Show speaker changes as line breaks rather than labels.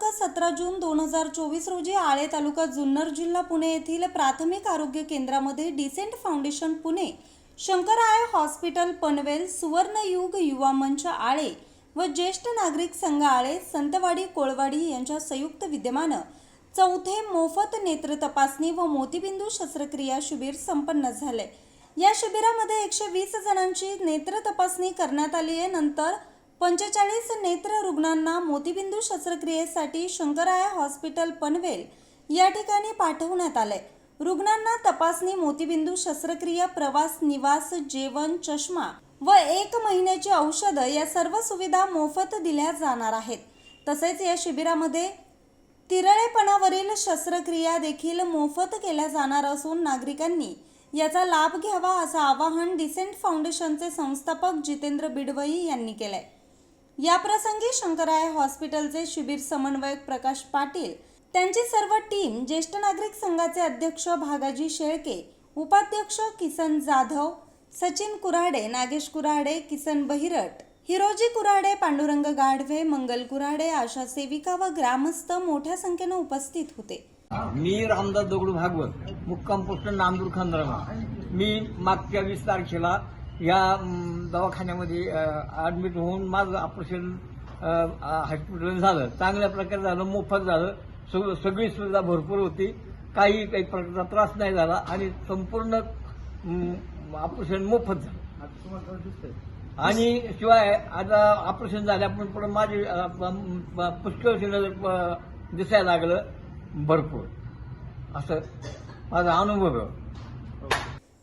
सतरा जून दोन हजार चोवीस रोजी आळे तालुका जुन्नर जिल्हा पुणे येथील प्राथमिक आरोग्य केंद्रामध्ये Decent foundation Pune Shankarai hospital Panvel Suvarnayug Yuva Manch Ale व ज्येष्ठ नागरिक संघ आळे संतवाडी कोळवाडी यांच्या संयुक्त विद्यमानं चौथे मोफत नेत्र तपासणी व मोतीबिंदू शस्त्रक्रिया शिबिर संपन्न झाले. या शिबिरामध्ये एकशे वीस जणांची नेत्र तपासणी करण्यात आली आहे. नंतर पंचेचाळीस नेत्र रुग्णांना मोतीबिंदू शस्त्रक्रियेसाठी शंकराया हॉस्पिटल पनवेल या ठिकाणी पाठवण्यात आले रुग्णांना तपासणी मोतीबिंदू शस्त्रक्रिया प्रवास निवास जेवण चष्मा व एक महिन्याची औषधं या सर्व सुविधा मोफत दिल्या जाणार आहेत. तसेच या शिबिरामध्ये तिरळेपणावरील शस्त्रक्रिया देखील मोफत केल्या जाणार असून नागरिकांनी याचा लाभ घ्यावा असं आवाहन डिसेंट फाउंडेशनचे संस्थापक जितेंद्र बिडवई यांनी केलंय. आहे याप्रसंगी शंकराय हॉस्पिटलचे शिबिर समन्वयक प्रकाश पाटील त्यांची सर्व टीम ज्येष्ठ नागरिक संघाचे अध्यक्ष भागाजी शेळके उपाध्यक्ष किसन जाधव सचिन कुऱ्हाडे नागेश कुऱ्हाडे किसन बहिरट हिरोजी कुऱ्हाडे पांडुरंग गाढवे मंगल कुऱ्हाडे आशा सेविका व ग्रामस्थ मोठ्या संख्येनं उपस्थित होते.
मी रामदास दगडू भागवत मुक्काम पोस्ट नांदूर खंद्रमा. मी मागच्या वीस तारखेला या दवाखान्यामध्ये ऍडमिट होऊन माझं ऑपरेशन हॉस्पिटल झालं. चांगल्या प्रकारे झालं मोफत झालं. सग- सगळी सुविधा भरपूर होती. काही काही प्रकारचा त्रास नाही झाला आणि संपूर्ण ऑपरेशन मोफत झालं. आणि शिवाय आता ऑपरेशन झाल्यापासून पुढे माझे पुष्कळ दिसायला लागलं. भरपूर. असं माझा अनुभव. आहे